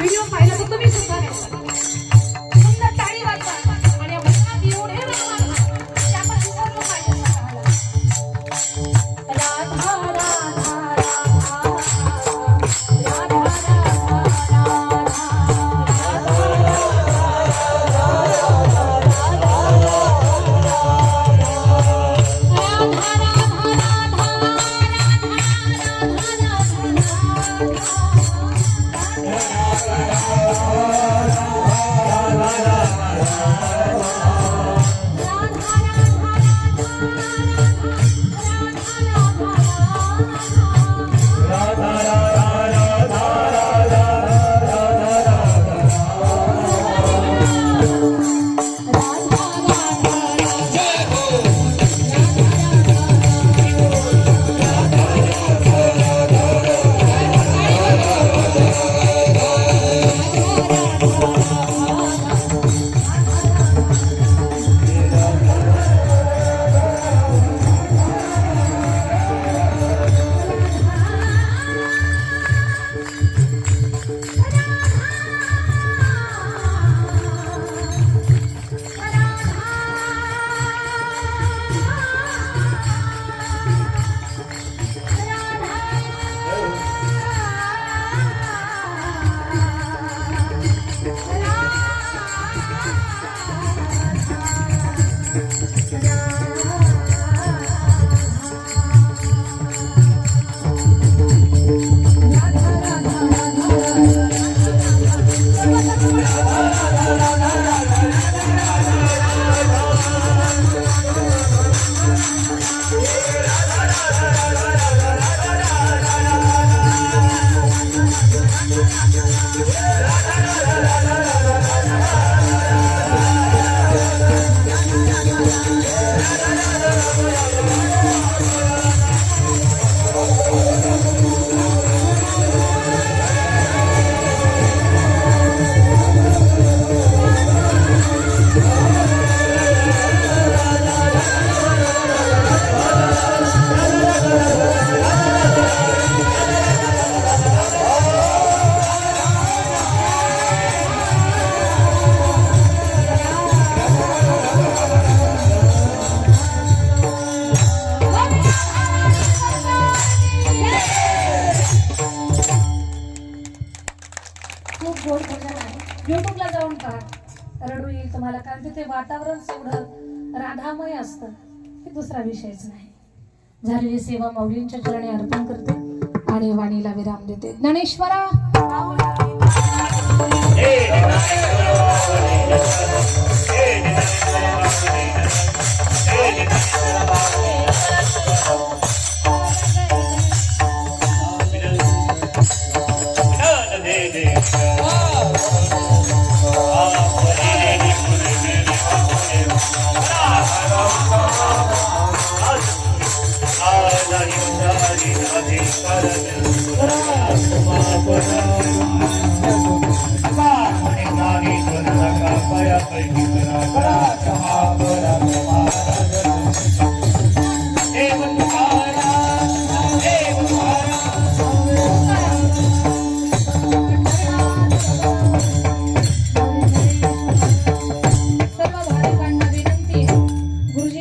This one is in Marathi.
没有 Oh, Yeah. खूप गोड भजन आहे. युट्यूबला जाऊन पहा. रडू येईल तुम्हाला कारण तिथे वातावरण सगळं राधामय असतं. हे दुसरा विषयच नाही. झालेली सेवा माऊलींच्या चरणी अर्पण करते आणि वाणीला विराम देते. ज्ञानेश्वरा! Bye.